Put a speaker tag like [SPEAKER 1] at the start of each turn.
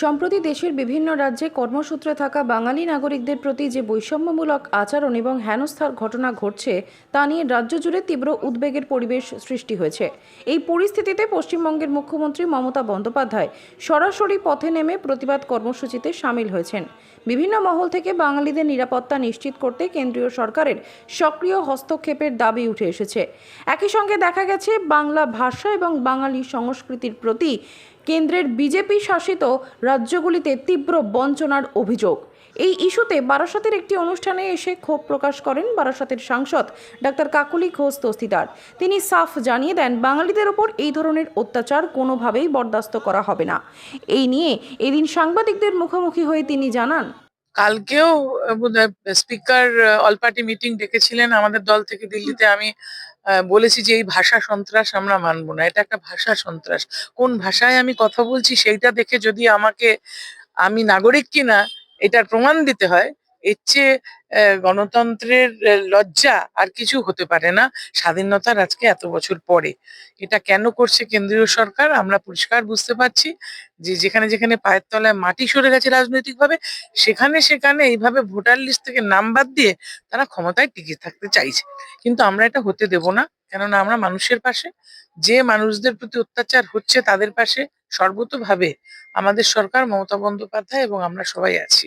[SPEAKER 1] সম্প্রতি দেশের বিভিন্ন রাজ্যে কর্মসূত্রে থাকা বাঙালি নাগরিকদের প্রতি যে বৈষম্যমূলক আচরণ এবং হেনস্থার ঘটনা ঘটছে, তা নিয়ে রাজ্য জুড়ে তীব্র উদ্বেগের পরিবেশ সৃষ্টি হয়েছে। এই পরিস্থিতিতে পশ্চিমবঙ্গের মুখ্যমন্ত্রী মমতা বন্দ্যোপাধ্যায় সরাসরি পথে নেমে প্রতিবাদ কর্মসূচিতে সামিল হয়েছেন। বিভিন্ন মহল থেকে বাঙালিদের নিরাপত্তা নিশ্চিত করতে কেন্দ্রীয় সরকারের সক্রিয় হস্তক্ষেপের দাবি উঠে এসেছে। একই সঙ্গে দেখা গেছে, বাংলা ভাষা এবং বাঙালি সংস্কৃতির প্রতি কেন্দ্রের বিজেপি শাসিত রাজ্যগুলিতে তীব্র বঞ্চনার অভিযোগ। এই ইস্যুতে বারাসাতের একটি অনুষ্ঠানে এসে ক্ষোভ প্রকাশ করেন বারাসাতের সাংসদ ডাক্তার কাকুলি ঘোষ দস্তিদার তিনি সাফ জানিয়ে দেন, বাঙালিদের ওপর এই ধরনের অত্যাচার কোনোভাবেই বরদাস্ত করা হবে না। এই নিয়ে এদিন সাংবাদিকদের মুখোমুখি হয়ে তিনি জানান
[SPEAKER 2] কালকেও স্পিকার অল পার্টি মিটিং ডেকেছিলেন আমাদের দল থেকে দিল্লিতে। আমি বলেছি যে এই ভাষা সন্ত্রাস আমরা মানব না। এটা একটা ভাষা সন্ত্রাস। কোন ভাষায় আমি কথা বলছি সেইটা দেখে যদি আমাকে, আমি নাগরিক কিনা, এটার প্রমাণ দিতে হয় এর চেয়ে গণতন্ত্রের লজ্জা আর কিছু হতে পারে না স্বাধীনতার আজকে এত বছর পরে। এটা কেন করছে কেন্দ্রীয় সরকার আমরা পরিষ্কার বুঝতে পারছি যে যেখানে যেখানে পায়ের তলায় মাটি সরে গেছে রাজনৈতিকভাবে, সেখানে সেখানে এইভাবে ভোটার লিস্ট থেকে নাম বাদ দিয়ে তারা ক্ষমতায় টিকে থাকতে চাইছে। কিন্তু আমরা এটা হতে দেব না, কেননা আমরা মানুষের পাশে। যে মানুষদের প্রতি অত্যাচার হচ্ছে তাদের পাশে সর্বতোভাবে আমাদের সরকার মমতা বন্দ্যোপাধ্যায় এবং আমরা সবাই আছি।